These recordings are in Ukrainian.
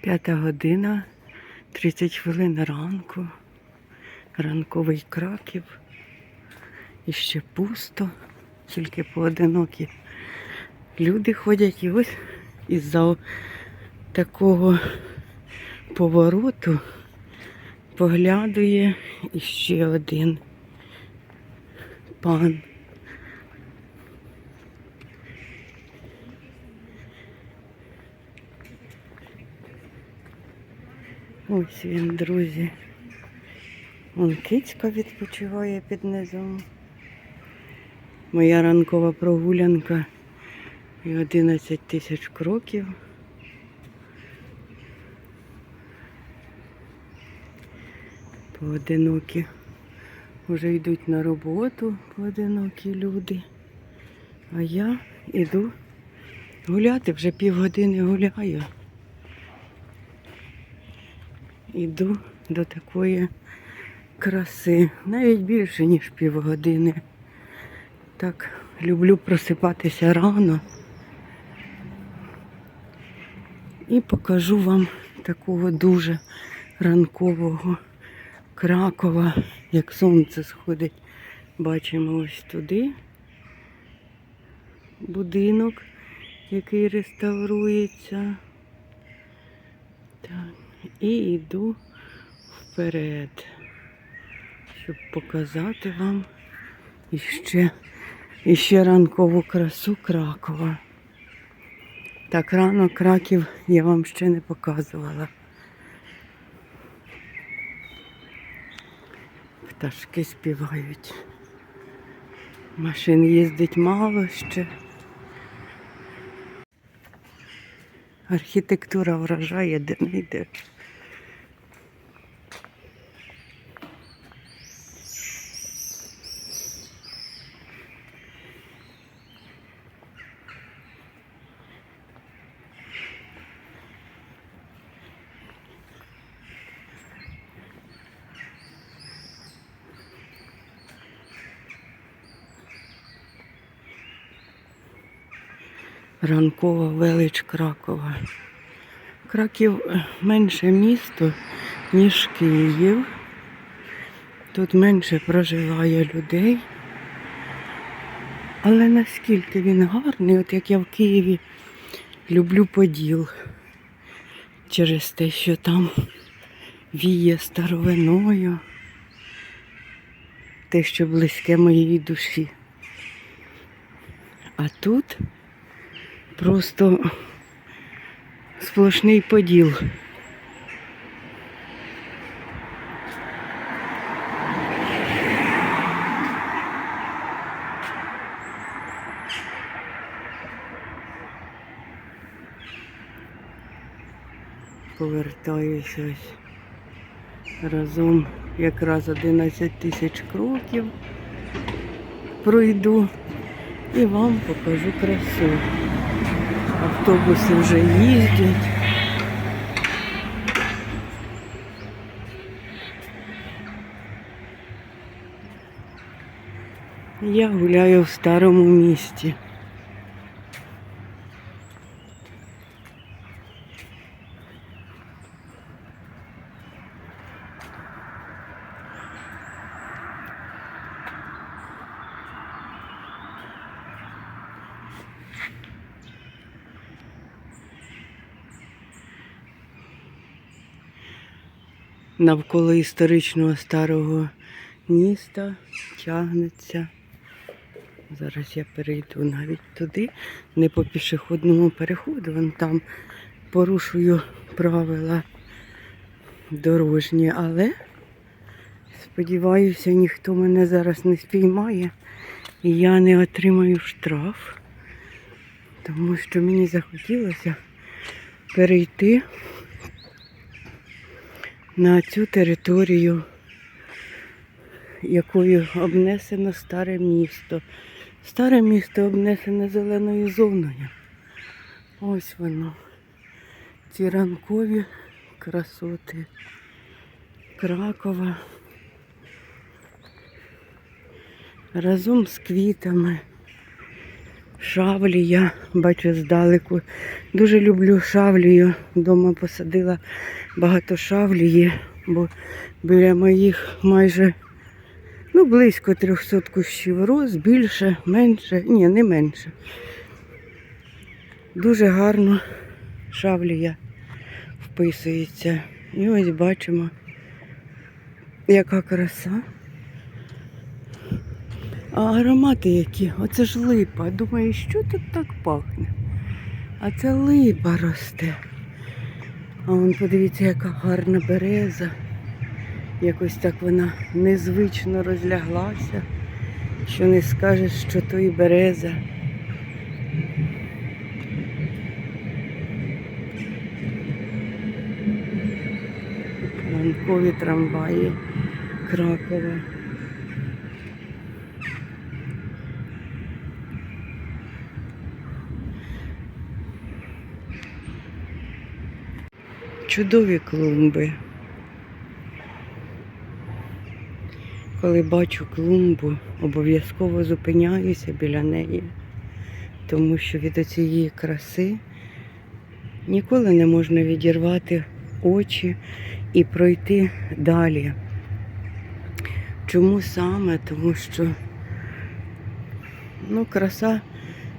П'ята година, 30 хвилин ранку, ранковий краків. І ще пусто, тільки поодинокі. Люди ходять і ось із-за такого повороту поглядує іще один пан. Ось він, друзі. Вон кицька відпочиває під низом. Моя ранкова прогулянка і 11 тисяч кроків. Поодинокі вже йдуть на роботу поодинокі люди. А я йду гуляти, вже півгодини гуляю. Іду до такої краси, навіть більше, ніж півгодини. Так, люблю просипатися рано. І покажу вам такого дуже ранкового Кракова, як сонце сходить. Бачимо ось туди будинок, який реставрується. Так. І йду вперед, щоб показати вам іще, іще ранкову красу Кракова. Так рано краків я вам ще не показувала. Пташки співають. Машин їздить мало ще. Архітектура вражає, де не йдеш. Ранкова велич Кракова. Краків е, менше місто, ніж Київ. Тут менше проживає людей. Але наскільки він гарний, от як я в Києві люблю Поділ через те, що там віє старовиною, те, що близьке моїй душі. А тут просто сплошний поділ. Повертаюся ось разом якраз 11 тисяч кроків пройду і вам покажу красу. Автобуси вже їздять. Я гуляю в старому місті. Навколо історичного старого міста тягнеться. Зараз я перейду навіть туди, не по пішохідному переходу, вон там порушую правила дорожні, але сподіваюся, ніхто мене зараз не спіймає і я не отримаю штраф, тому що мені захотілося перейти на цю територію, якою обнесено старе місто. Старе місто обнесене зеленою зоною. Ось воно. Ці ранкові красоти Кракова. Разом з квітами, Шавлія, бачу здалеку. Дуже люблю шавлію. Дома посадила багато шавлії, бо біля моїх майже ну, близько 300 кущів роз, більше, менше, ні, не менше. Дуже гарно шавлія вписується. І ось бачимо, яка краса. А аромати які? Оце ж липа. Думаю, що тут так пахне? А це липа росте. А вон подивіться, яка гарна береза. Якось так вона незвично розляглася, що не скажеш, що то і береза. Ранкові трамваї Кракова. Чудові клумби. Коли бачу клумбу, обов'язково зупиняюся біля неї, тому що від цієї краси ніколи не можна відірвати очі і пройти далі. Чому саме? Тому що ну, краса,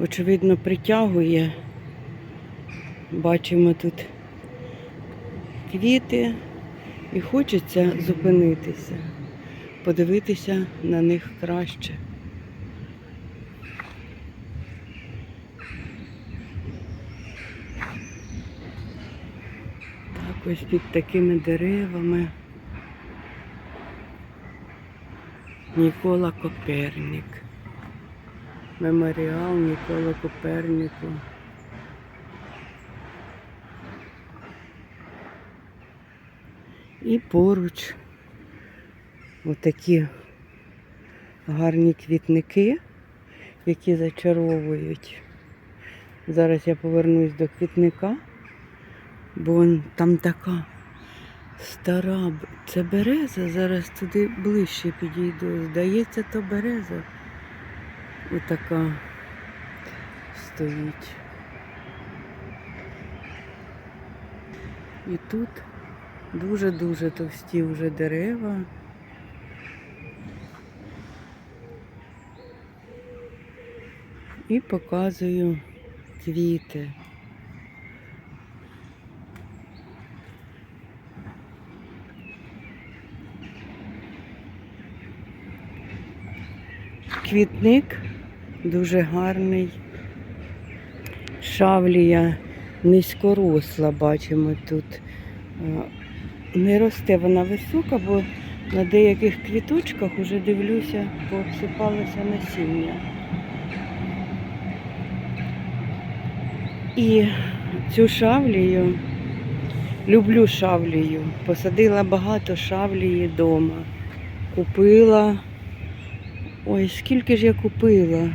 очевидно, притягує. Бачимо тут квіти і хочеться зупинитися, подивитися на них краще. Так ось під такими деревами Нікола Копернік. Меморіал Нікола Коперніку. І поруч отакі гарні квітники, які зачаровують. Зараз я повернусь до квітника, бо там така стара. Це береза, зараз туди ближче підійду. Здається, то береза. Отака стоїть. І тут дуже-дуже товсті вже дерева. І показую квіти. Квітник дуже гарний. Шавлія низькоросла, бачимо тут. Не росте вона висока, бо на деяких квіточках уже дивлюся, пообсипалося насіння. І цю шавлію, люблю шавлію, посадила багато шавлії вдома. Купила. Ой, скільки ж я купила?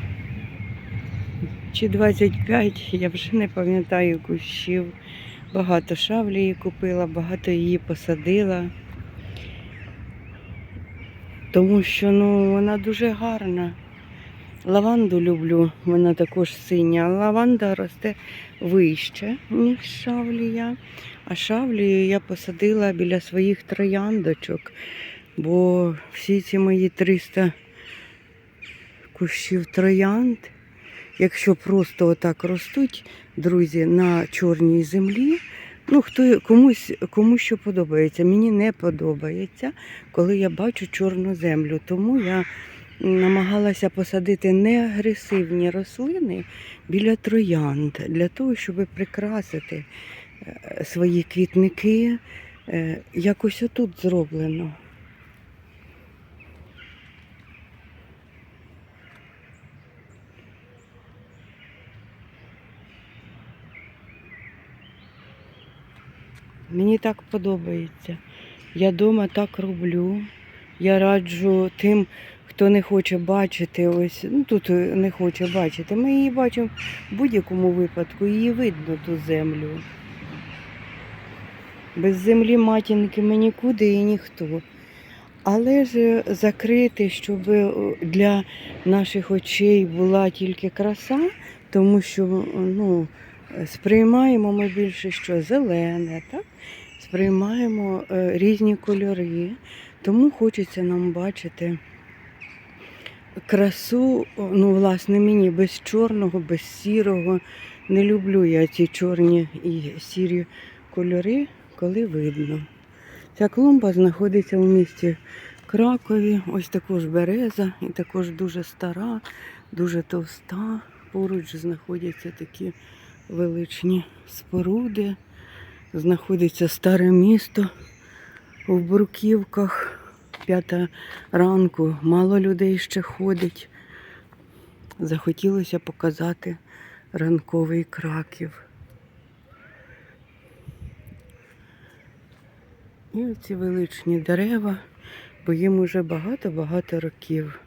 Чи 25, я вже не пам'ятаю кущів. Багато шавлії купила, багато її посадила. Тому що ну, вона дуже гарна. Лаванду люблю, вона також синя. Лаванда росте вище, ніж шавлія. А шавлію я посадила біля своїх трояндочок, бо всі ці мої 300 кущів троянд, якщо просто отак ростуть, друзі, на чорній землі. Ну, хто комусь кому що подобається. Мені не подобається, коли я бачу чорну землю. Тому я намагалася посадити неагресивні рослини біля троянд для того, щоб прикрасити е, свої квітники. Е, Якось отут зроблено. Мені так подобається. Я вдома так роблю. Я раджу тим, хто не хоче бачити, ось, ну тут не хоче бачити. Ми її бачимо в будь-якому випадку, її видно ту землю. Без землі матінки ми нікуди і ніхто. Але ж закрити, щоб е, для наших очей була тільки краса, тому що ну, сприймаємо ми більше що зелене, так? сприймаємо е, різні кольори, тому хочеться нам бачити красу, ну, власне, мені без чорного, без сірого. Не люблю я ці чорні і сірі кольори, коли видно. Ця клумба знаходиться у місті Кракові. Ось також береза, і також дуже стара, дуже товста. Поруч знаходяться такі величні споруди. Знаходиться старе місто в Бруківках. П'ята ранку, мало людей ще ходить. Захотілося показати ранковий краків. І оці величні дерева, бо їм уже багато-багато років.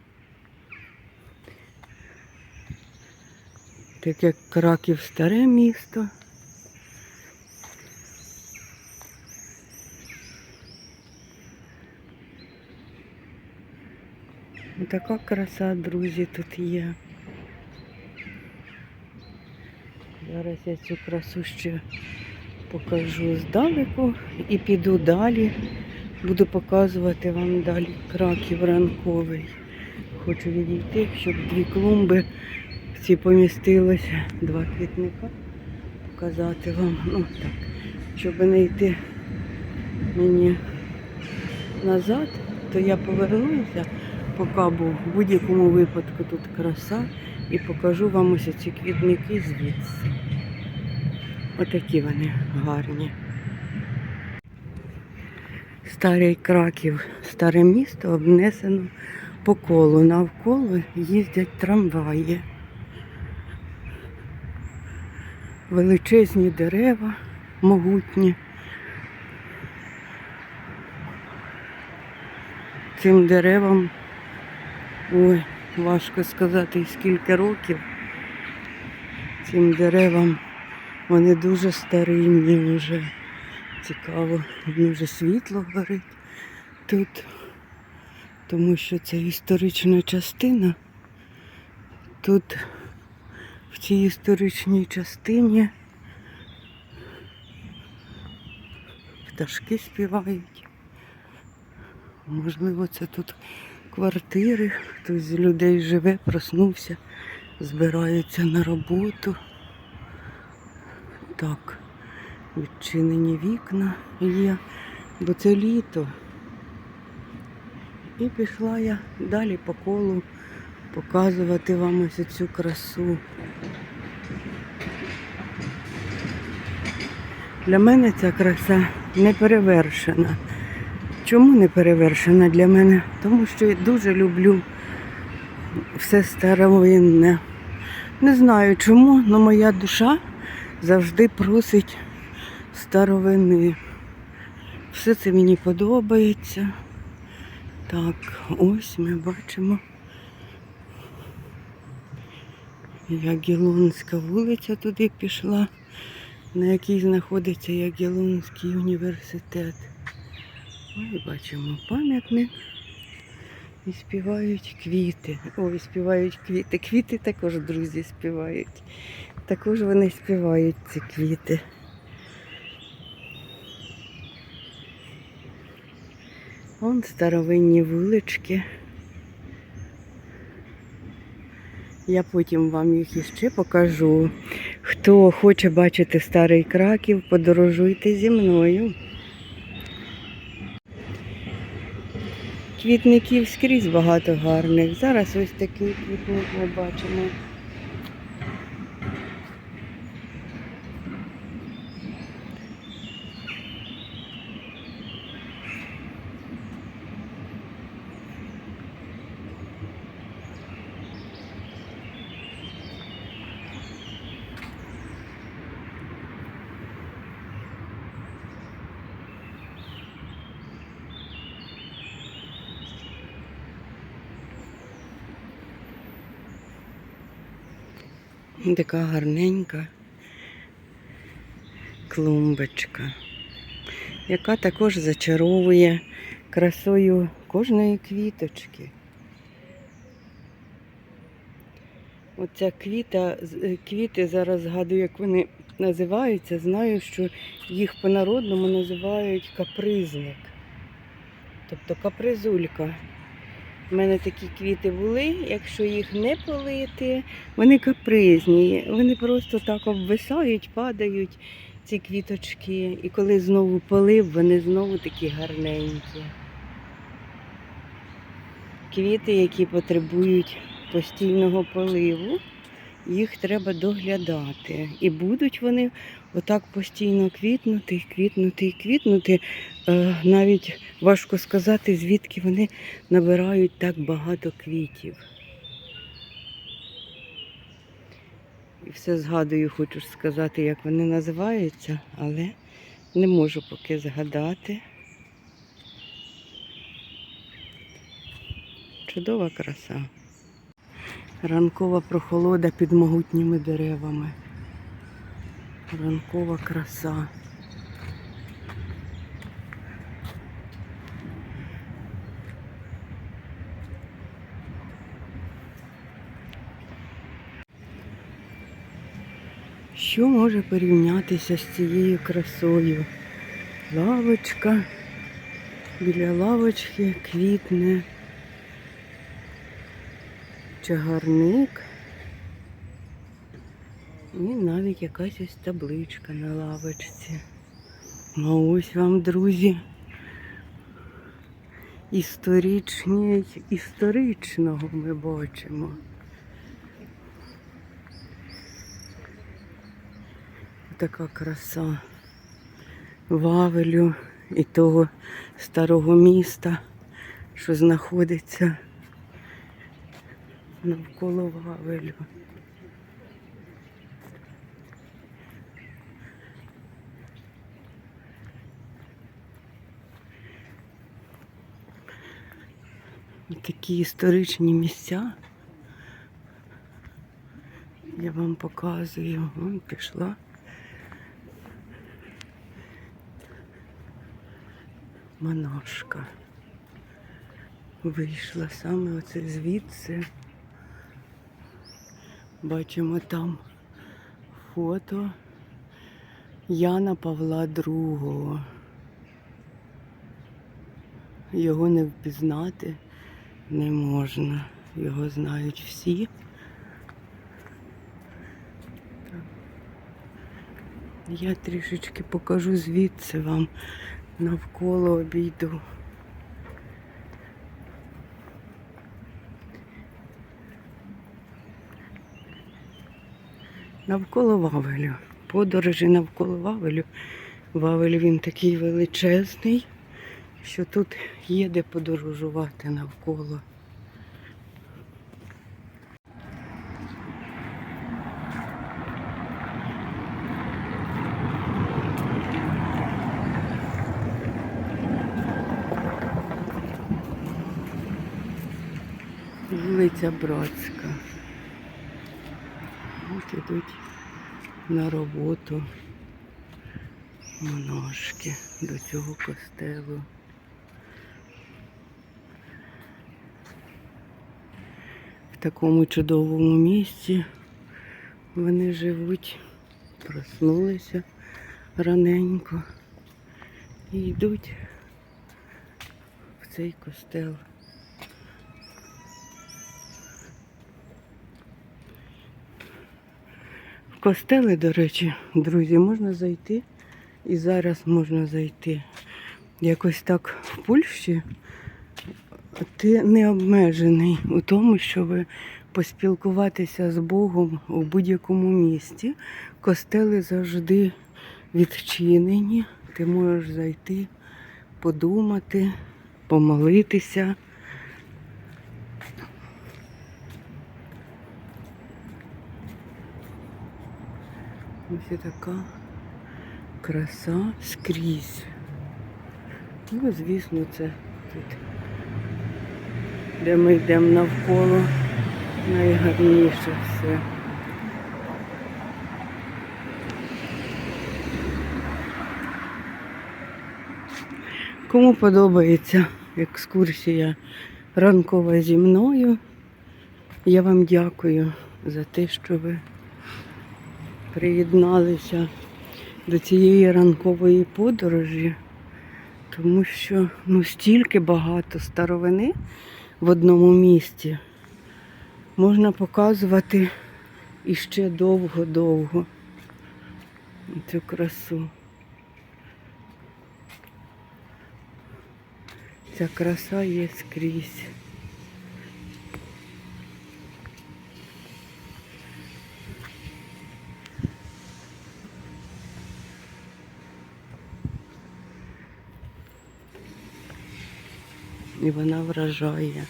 Так як Краків старе місто. Така краса, друзі, тут є. Зараз я цю красу ще покажу здалеку і піду далі. Буду показувати вам далі краків ранковий. Хочу відійти, щоб дві клумби ці помістилося, два квітника. Показати вам. Ну так, щоб не йти мені назад, то я повернуся, поки був в будь-якому випадку тут краса, і покажу вам ось ці квітники звідси. Отакі вони гарні. Старий Краків, старе місто обнесено по колу. Навколо їздять трамваї. Величезні дерева, могутні. Цим деревам, ой, важко сказати, скільки років. Цим деревам вони дуже старинні вже. Цікаво, вже світло горить тут, тому що це історична частина. Тут в цій історичній частині пташки співають. Можливо, це тут квартири, хтось з людей живе, проснувся, збираються на роботу. Так, відчинені вікна є, бо це літо. І пішла я далі по колу показувати вам ось цю красу. Для мене ця краса не перевершена. Чому не перевершена для мене? Тому що я дуже люблю все старовинне. Не знаю чому, але моя душа завжди просить старовини. Все це мені подобається. Так, ось ми бачимо. Ягелонська вулиця туди пішла, на якій знаходиться Ягелонський університет. Ой, бачимо пам'ятник. І співають квіти. Ой, співають квіти. Квіти також друзі співають. Також вони співають ці квіти. Вон старовинні вулички. Я потім вам їх іще покажу. Хто хоче бачити старий краків, подорожуйте зі мною. Квітників скрізь багато гарних. Зараз ось такий квітник ми бачимо. Така гарненька клумбочка, яка також зачаровує красою кожної квіточки. Оця квіта, е, квіти зараз згадую, як вони називаються. Знаю, що їх по-народному називають капризник. Тобто капризулька. У мене такі квіти були, якщо їх не полити, вони капризні. Вони просто так обвисають, падають, ці квіточки. І коли знову полив, вони знову такі гарненькі. Квіти, які потребують постійного поливу, їх треба доглядати. І будуть вони отак постійно квітнути, квітнути квітнути. Е, навіть важко сказати, звідки вони набирають так багато квітів. І все згадую, хочу сказати, як вони називаються, але не можу поки згадати. Чудова краса. Ранкова прохолода під могутніми деревами. Ранкова краса. Що може порівнятися з цією красою? Лавочка. Біля лавочки квітне чагарник. І навіть якась ось табличка на лавочці. А ось вам, друзі, історичні, історичного ми бачимо. Така краса Вавелю і того старого міста, що знаходиться навколо Вавелю. Такі історичні місця. Я вам показую. Вон пішла. Монашка. Вийшла саме оце звідси. Бачимо там фото Яна Павла II. Його не впізнати не можна. Його знають всі. Я трішечки покажу звідси вам навколо обійду. Навколо Вавелю. Подорожі навколо Вавелю. Вавель він такий величезний, що тут є де подорожувати навколо. Вулиця Братська. От ідуть на роботу монашки до цього костелу. В такому чудовому місці вони живуть, проснулися раненько і йдуть в цей костел. В костели, до речі, друзі, можна зайти. І зараз можна зайти. Якось так в Польщі ти не обмежений у тому, щоб поспілкуватися з Богом у будь-якому місті. Костели завжди відчинені. Ти можеш зайти, подумати, помолитися. Ось така краса скрізь. Ну, звісно, це тут, де ми йдемо навколо, найгарніше все. Кому подобається екскурсія ранкова зі мною, я вам дякую за те, що ви приєдналися до цієї ранкової подорожі, тому що ну, стільки багато старовини в одному місті можна показувати іще довго-довго цю красу. Ця краса є скрізь. І вона вражає.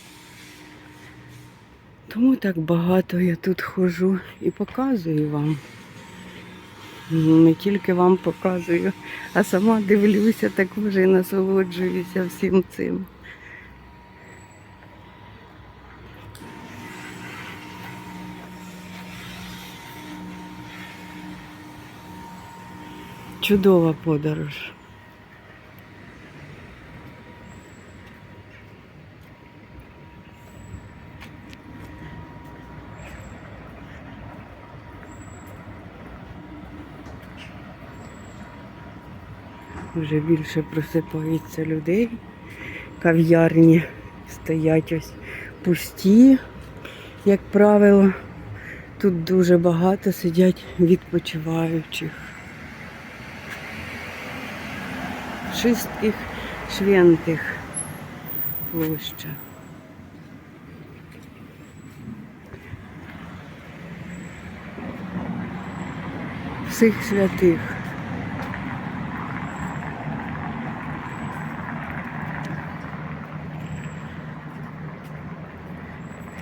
Тому так багато я тут ходжу і показую вам. Не тільки вам показую, а сама дивлюся також і насолоджуюся всім цим. Чудова подорож. Вже більше просипається людей. Кав'ярні стоять ось пусті, як правило. Тут дуже багато сидять відпочиваючих. Шистких швентих площа. Всіх святих.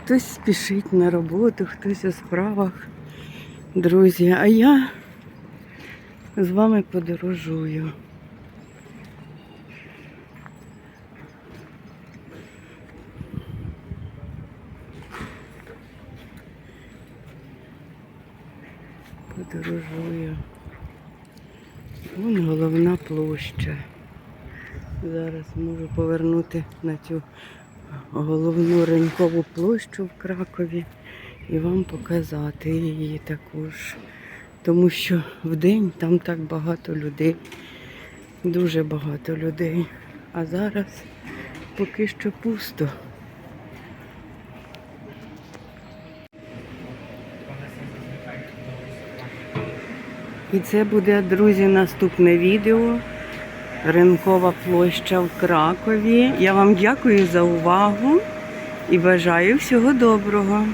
Хтось спішить на роботу, хтось у справах, друзі. А я з вами подорожую. Подорожую. Вон головна площа. Зараз можу повернути на цю головну ринкову площу в Кракові і вам показати її також. Тому що в день там так багато людей, дуже багато людей. А зараз поки що пусто. І це буде, друзі, наступне відео. Ринкова площа в Кракові. Я вам дякую за увагу і бажаю всього доброго.